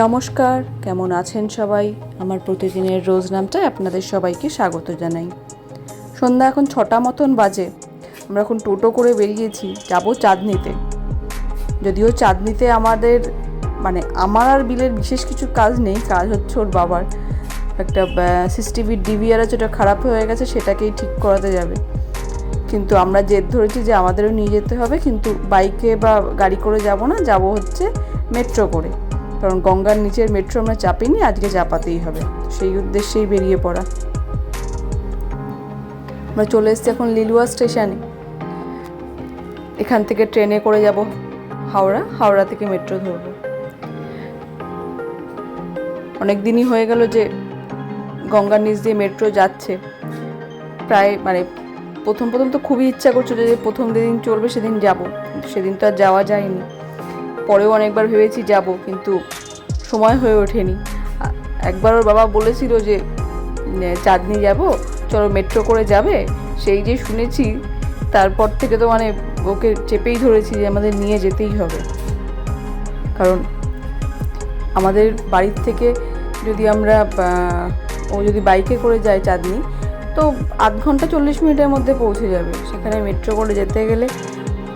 নমস্কার, কেমন আছেন সবাই? আমার প্রতিদিনের রোজ নামটায় আপনাদের সবাইকে স্বাগত জানাই। সন্ধ্যা এখন ছটা মতন বাজে। আমরা এখন টোটো করে বেরিয়েছি, যাব চাঁদনিতে। যদিও চাঁদনিতে আমাদের মানে আমার আর বিলের বিশেষ কিছু কাজ নেই, কাজ হচ্ছে ওর বাবার। একটা সিসিটিভির ডিভিআর আছে, ওটা খারাপ হয়ে গেছে, সেটাকেই ঠিক করাতে যাবে। কিন্তু আমরা জেদ ধরেছি যে আমাদেরও নিয়ে যেতে হবে, কিন্তু বাইকে বা গাড়ি করে যাব না, যাব হচ্ছে মেট্রো করে। কারণ গঙ্গার নিচের মেট্রো আমরা চাপিনি আজকে চাপাতেই হবে। সেই উদ্দেশ্যেই বেরিয়ে পড়া। আমরা চলে এসেছি এখন লিলুয়া স্টেশনে এখান থেকে ট্রেনে করে যাব। হাওড়া হাওড়া থেকে মেট্রো ধরবো। অনেক দিনই হয়ে গেল যে গঙ্গার নিচ দিয়ে মেট্রো যাচ্ছে। প্রায় মানে প্রথম প্রথম তো খুবই ইচ্ছা করছিল যে প্রথম যেদিন চলবে সেদিন যাব। সেদিন তো আর যাওয়া যায়নি। পরেও অনেকবার ভেবেছি যাব, কিন্তু সময় হয়ে ওঠেনি। একবার ওর বাবা বলেছিল যে চাঁদনি যাব, চলো মেট্রো করে যাবে। সেই যে শুনেছি, তারপর থেকে তো মানে ওকে চেপেই ধরেছি যে আমাদের নিয়ে যেতেই হবে। কারণ আমাদের বাড়ির থেকে যদি আমরা ও যদি বাইকে করে যায় চাঁদনি, তো আধ ঘণ্টা চল্লিশ মিনিটের মধ্যে পৌঁছে যাবে। সেখানে মেট্রো করে যেতে গেলে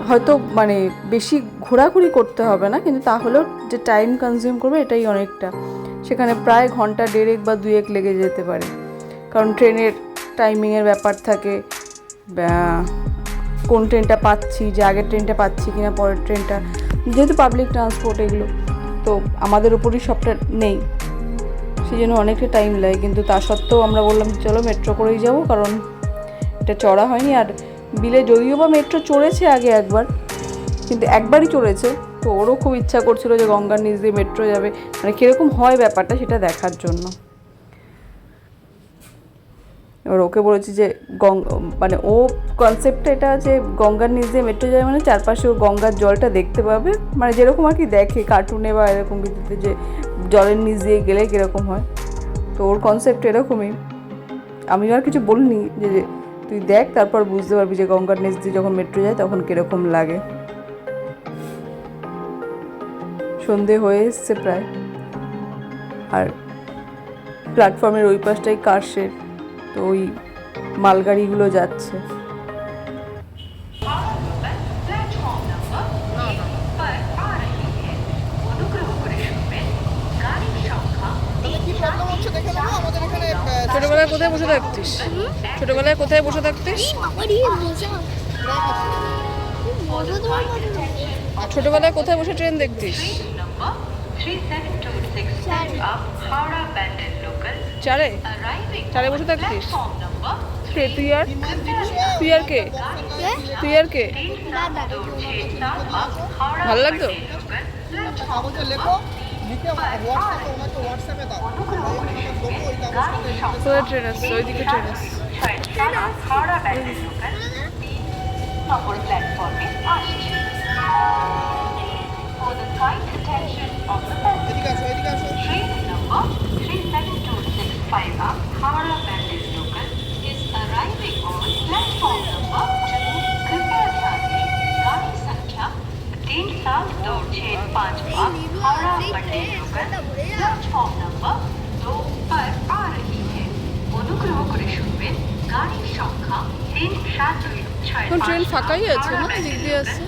হয়তো মানে বেশি ঘোরাঘুরি করতে হবে না, কিন্তু তাহলেও যে টাইম কনজিউম করবে এটাই অনেকটা। সেখানে প্রায় ঘণ্টা দেড়েক বা দুয়েক লেগে যেতে পারে। কারণ ট্রেনের টাইমিংয়ের ব্যাপার থাকে কোন ট্রেনটা পাচ্ছি, যে আগের ট্রেনটা পাচ্ছি কিনা, পরের ট্রেনটা। যেহেতু পাবলিক ট্রান্সপোর্ট এগুলো, তো আমাদের উপরই সবটা নেই। সেই জন্য অনেকটা টাইম লাগে, কিন্তু তা সত্ত্বেও আমরা বললাম চলো মেট্রো করেই যাব, কারণ এটা চড়া হয়নি। আর বিলে যদিও বা মেট্রো চড়েছে আগে একবার কিন্তু একবারই চড়েছে তো ওরও খুব ইচ্ছা করছিল যে গঙ্গার নিচ দিয়ে মেট্রো যাবে। মানে কীরকম হয় ব্যাপারটা সেটা দেখার জন্য। এবার ওকে বলেছি যে গঙ্গ মানে ও কনসেপ্টটা এটা যে গঙ্গার নিচ দিয়ে মেট্রো যায় মানে চারপাশে ও গঙ্গার জলটা দেখতে পাবে। মানে যেরকম আর কি দেখে কার্টুনে বা এরকম কিছুতে যে জলের নিচ দিয়ে গেলে কীরকম হয়। তো ওর কনসেপ্ট এরকমই। আমিও আর কিছু বলিনি যে তুই দেখ, তারপর বুঝতে পারবি যে গঙ্গার নিচ দিয়ে যখন মেট্রো যায় তখন কীরকম লাগে। সন্ধে হয়ে এসছে প্রায়। আর প্ল্যাটফর্মের ওই পাশটাই কার শেড তো ওই মালগাড়িগুলো যাচ্ছে। ছোটবেলায় কোথায় বসে থাকতিস? ছোটবেলায় কোথায় বসে থাকতিস? ছোটবেলায় কোথায় বসে ট্রেন দেখতিস? Number 3726 of Howrah Bandon local চারে চারে বসে number কে তুই আর? তুই আর কে? তুই আর কে? ভালো লাগতো? ট্রেন আসছে ওইদিকে ট্রেন আসছে। হাওড়া ব্যান্ডের লোকাল নম্বর প্ল্যাটফর্মে আসছে। এখন ট্রেন পাঁচ ফাঁকাই আছে না? দিক দিয়ে আসছে।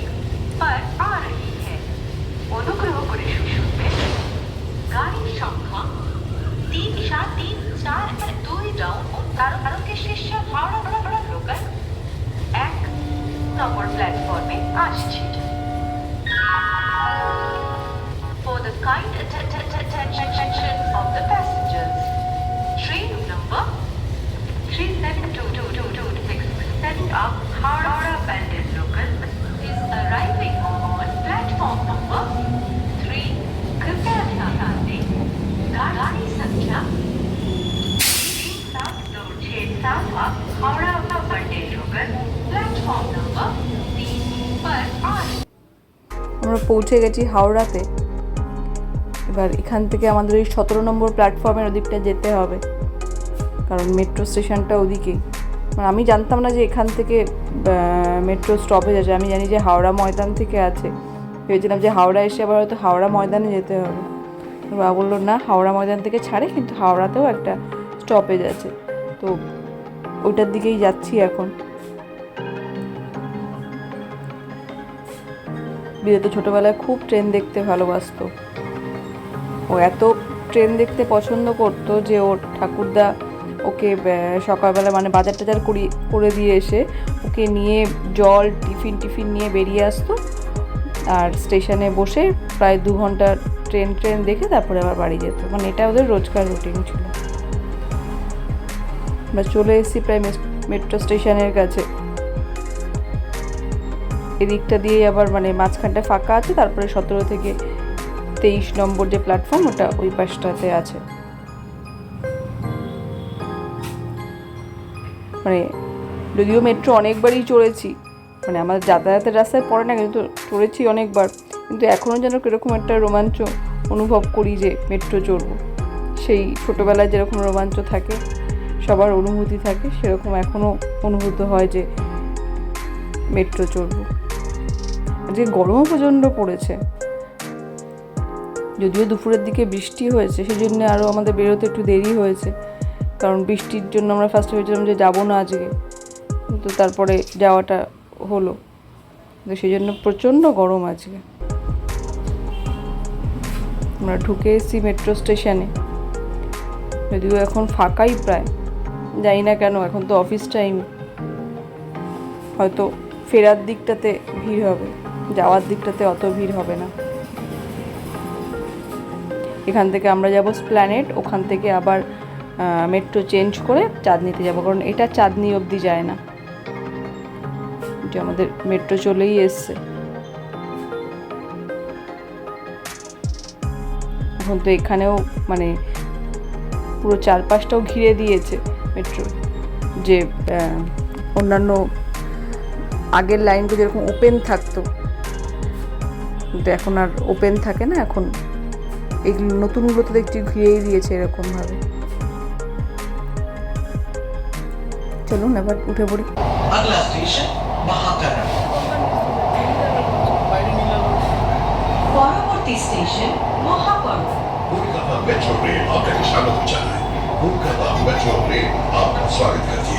পৌঁছে গেছি হাওড়াতে। এবার এখান থেকে আমাদের ওই সতেরো নম্বর প্ল্যাটফর্মের ওদিকটা যেতে হবে। কারণ মেট্রো স্টেশনটা ওদিকেই মানে আমি জানতাম না যে এখান থেকে মেট্রো স্টপেজ আছে। আমি জানি যে হাওড়া ময়দান থেকে আছে। ভেবেছিলাম যে হাওড়া এসে আবার হয়তো হাওড়া ময়দানে যেতে হবে। বাবা বলল, না, হাওড়া ময়দান থেকে ছাড়ে, কিন্তু হাওড়াতেও একটা স্টপেজ আছে। তো ওইটার দিকেই যাচ্ছি এখন। বিয়ে তো ছোটোবেলায় খুব ট্রেন দেখতে ভালোবাসতো। ও এত ট্রেন দেখতে পছন্দ করতো যে ওর ঠাকুরদা ওকে সকালবেলা মানে বাজার টাজার করি, করে দিয়ে এসে ওকে নিয়ে জল, টিফিন টিফিন নিয়ে বেরিয়ে আসতো। আর স্টেশনে বসে প্রায় দু ঘণ্টা ট্রেন ট্রেন দেখে তারপরে আবার বাড়ি যেত। মানে এটা ওদের রোজকার রুটিন ছিল। আমরা চলে এসেছি প্রায় মেট্রো স্টেশনের কাছে। এদিকটা দিয়ে আবার মানে মাঝখানটা ফাঁকা আছে, তারপরে সতেরো থেকে তেইশ নম্বর যে প্ল্যাটফর্ম ওটা ওই পাশটাতে আছে। মানে যদিও মেট্রো অনেকবারই চড়েছি মানে আমাদের যাতায়াতের রাস্তায় পড়ে না, কিন্তু চড়েছি অনেকবার, কিন্তু এখনও যেন কীরকম একটা রোমাঞ্চ অনুভব করি যে মেট্রো চড়বো। সেই ছোটোবেলায় যেরকম রোমাঞ্চ থাকে, সবার অনুভূতি থাকে, সেরকম এখনও অনুভূত হয় যে মেট্রো চড়বো। আজকে গরমও প্রচণ্ড পড়েছে। যদিও দুপুরের দিকে বৃষ্টি হয়েছে সেই জন্য আরও আমাদের বেরোতে একটু দেরি হয়েছে। কারণ বৃষ্টির জন্য আমরা ফার্স্টে ভেবেছিলাম যে যাব না আজকে। তো তারপরে যাওয়াটা হলো। তো সেই জন্য প্রচণ্ড গরম আজকে। আমরা ঢুকে এসেছি মেট্রো স্টেশনে যদিও এখন ফাঁকাই প্রায়। জানি না কেন, এখন তো অফিস টাইম হয়তো ফেরার দিকটাতে ভিড় হবে। যাওয়ার দিকটাতে অত ভিড় হবে না। এখান থেকে আমরা যাব স্প্ল্যানেট ওখান থেকে আবার মেট্রো চেঞ্জ করে চাঁদনিতে যাব, কারণ এটা চাঁদনি অবধি যায় না। যে আমাদের মেট্রো চলেই এসছে। এখন তো এখানেও মানে পুরো চারপাশটাও ঘিরে দিয়েছে মেট্রো যে অন্যান্য আগের লাইনগুলো যেরকম ওপেন থাকতো কিন্তু এখন আর ওপেন থাকে না এখন এইগুলো নতুনগুলো তো দেখছি ঘিরেই দিয়েছে এরকমভাবে চলুন এবার উঠে পড়ি अगला स्टेशन महाकरण পরবর্তী station Mahakaran Kolkata metro rail আপনাকে স্বাগত জানায় কলকাতা মেট্রো রেল আপনার স্বাগত করছি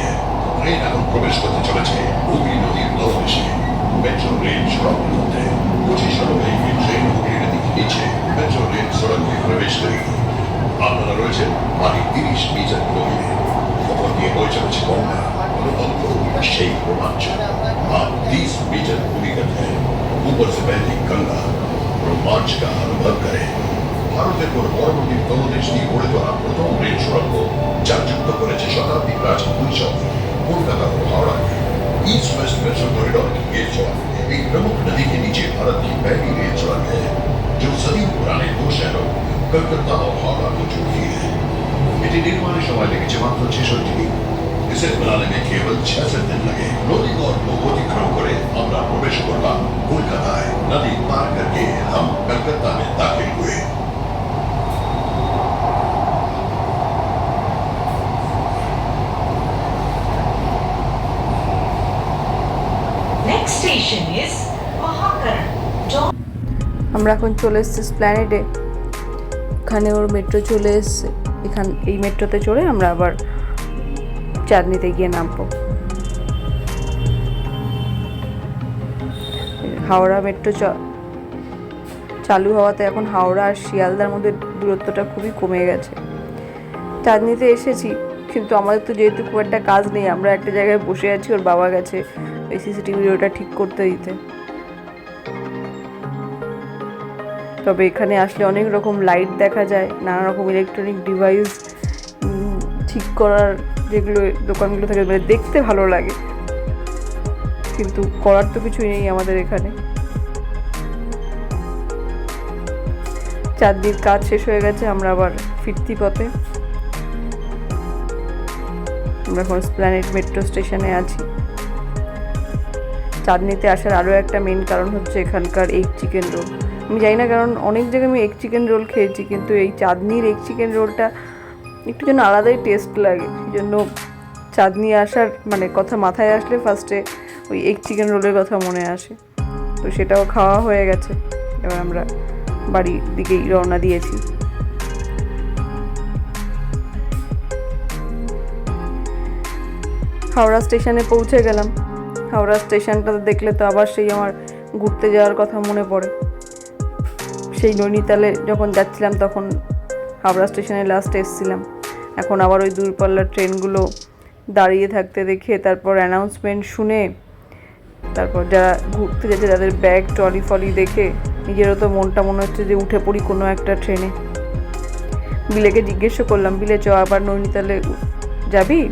ট্রেন এখন প্রবেশ করতে চলেছে হুগলি ভারতের কোন পরবর্তী তলদেশ নিয়ে গড়ে তোলা প্রথম রেল সুড়ঙ্গ যা যুক্ত করেছে শতাব্দী প্রাচীন পরিষদ কলকাতা ও Howrah east west metro corridor की ये सड़क एक प्रमुख नदी के नीचे भारत की पहली रेल सड़क है जो सदी पुराने दो शहरों कलकत्ता और हावड़ा को जोड़ती है এটি নির্মাণের সময় লেগেছে মাত্র ছেষট্টি দিন इसे बनाने में केवल छियासठ दिन लगे नदी और আমরা এখন চলে এসেছি স্প্ল্যানেডে এখানে ওর মেট্রো চলে এসছে। এখান, এই মেট্রোতে চড়ে আমরা আবার চাঁদনিতে গিয়ে নামবো। হাওড়া মেট্রো চালু হওয়াতে এখন হাওড়া আর শিয়ালদার মধ্যে দূরত্বটা খুবই কমে গেছে। চাঁদনিতে এসেছি, কিন্তু আমাদের তো যেহেতু খুব একটা কাজ নেই, আমরা একটা জায়গায় বসে আছি, ওর বাবা গেছে ওই সিসিটিভি ওটা ঠিক করতে দিতে। তবে এখানে আসলে অনেক রকম লাইট দেখা যায়, নানা রকম ইলেকট্রনিক ডিভাইস ঠিক করার যেগুলো দোকানগুলো থাকে মানে দেখতে ভালো লাগে। কিন্তু করার তো কিছুই নেই আমাদের এখানে। চার দিন কাজ শেষ হয়ে গেছে, আমরা আবার ফিরতি পথে। আমরা এখন স্প্ল্যানেট মেট্রো স্টেশনে আছি। চাঁদনিতে আসার আরও একটা মেন কারণ হচ্ছে এখানকার এই চিকেন রোল আমি জানি না, কারণ অনেক জায়গায় আমি এগ চিকেন রোল খেয়েছি, কিন্তু এই চাঁদনির এগ চিকেন রোলটা একটু যেন আলাদাই টেস্ট লাগে। সেই জন্য চাঁদনি আসার মানে কথা মাথায় আসলে ফার্স্টে ওই এগ চিকেন রোলের কথা মনে আসে। তো সেটাও খাওয়া হয়ে গেছে। এবার আমরা বাড়ির দিকেই রওনা দিয়েছি। হাওড়া স্টেশনে পৌঁছে গেলাম। হাওড়া স্টেশনটা দেখলে তো আবার সেই আমার ঘুরতে যাওয়ার কথা মনে পড়ে। সেই নৈনিতালে যখন যাচ্ছিলাম, তখন হাওড়া স্টেশনে লাস্ট এসেছিলাম। এখন আবার ওই দূরপাল্লার ট্রেনগুলো দাঁড়িয়ে থাকতে দেখে, তারপর অ্যানাউন্সমেন্ট শুনে, তারপর যারা ঘুরতে যাচ্ছে তাদের ব্যাগ ট্রলি ফলি দেখে, নিজেরও তো মনটা মনে হচ্ছে যে উঠে পড়ি কোনো একটা ট্রেনে। বিলেকে জিজ্ঞেসও করলাম, বিলে, চ, আবার নৈনিতালে যাবি?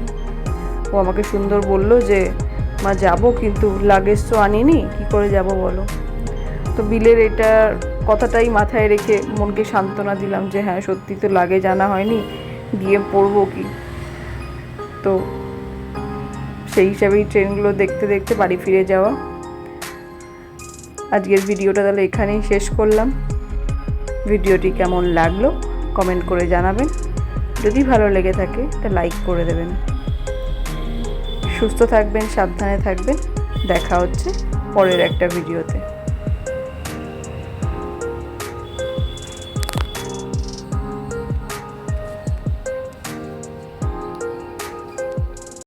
ও আমাকে সুন্দর বলল যে, মা, যাব, কিন্তু লাগেজ তো আনিনি, কি করে যাব বলো? তো বিলের এটা কথাটাই মাথায় রেখে মনকে সান্ত্বনা দিলাম যে হ্যাঁ সত্যি তো লাগে জানা হয়নি, গিয়ে পড়ব কি? তো সেই হিসাবেই ট্রেনগুলো দেখতে দেখতে বাড়ি ফিরে যাওয়া। আজকের ভিডিওটা তাহলে এখানেই শেষ করলাম। ভিডিওটি কেমন লাগল কমেন্ট করে জানাবেন। যদি ভালো লেগে থাকে, তা লাইক করে দেবেন। সুস্থ থাকবেন, সাবধানে থাকবেন। দেখা হচ্ছে পরের একটা ভিডিওতে।